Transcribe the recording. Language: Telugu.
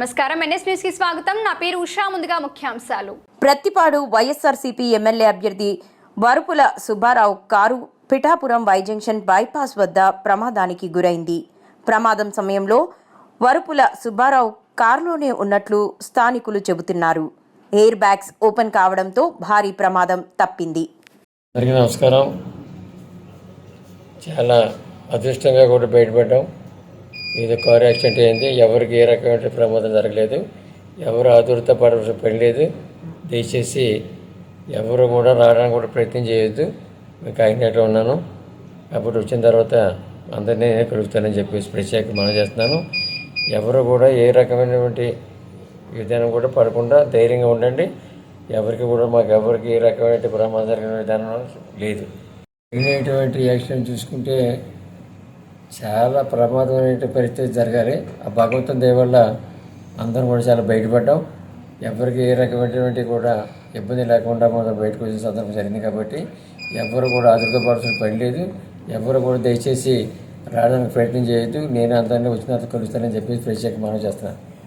నమస్కారం. ఎన్ఎస్ న్యూస్కి స్వాగతం. నా పేరు ఉషా. ముందుగా ముఖ్యాంశాలు. ప్రత్తిపాడు వైఎస్ఆర్సీపీ ఎమ్మెల్యే అభ్యర్థి Varupula Subbarao car Pithapuram Y junction bypass వద్ద ప్రమాదానికి గురైంది. ప్రమాదం సమయంలో వరుపుల సుబ్బారావు కారులోనే ఉన్నట్లు స్థానికులు చెబుతున్నారు. ఎయిర్ బ్యాగ్స్ ఓపెన్ కావడంతో భారీ ప్రమాదం తప్పింది. నమస్కారం. చాలా అదృష్టంగా కూడా బయటపడ్డాం. ఇది కారు యాక్సిడెంట్ అయింది. ఎవరికి ఏ రకమైన ప్రమాదం జరగలేదు. ఎవరు ఆదురత పడవలసిన పని లేదు. దయచేసి ఎవరు కూడా రావడానికి కూడా ప్రయత్నం చేయొద్దు. మేము కాకినాడలో ఉన్నాను. అప్పుడు వచ్చిన తర్వాత అందరినీ నేను కలుగుతానని చెప్పేసి ప్రత్యేక మనం చేస్తున్నాను. ఎవరు కూడా ఏ రకమైనటువంటి విధానం కూడా పడకుండా ధైర్యంగా ఉండండి. ఎవరికి కూడా మాకు ఎవరికి ఏ రకమైన ప్రమాదం జరిగిన విధానం లేదు. జరిగినటువంటి యాక్సిడెంట్ చూసుకుంటే చాలా ప్రమాదమైన పరిస్థితి జరగాలి. ఆ భగవంతుని దయవల్ల అందరం కూడా చాలా బయటపడ్డాం. ఎవరికి ఏ రకమైనటువంటి కూడా ఇబ్బంది లేకుండా మనం బయటకు వచ్చిన సందర్భం జరిగింది కాబట్టి ఎవరు కూడా ఆదుర్దపడాల్సిన పని లేదు. ఎవరు కూడా దయచేసి రావడానికి ప్రయత్నం చేయొద్దు. నేను అందరినీ వచ్చిన కలుస్తానని చెప్పేసి ప్రత్యేక మనం చేస్తున్నాను.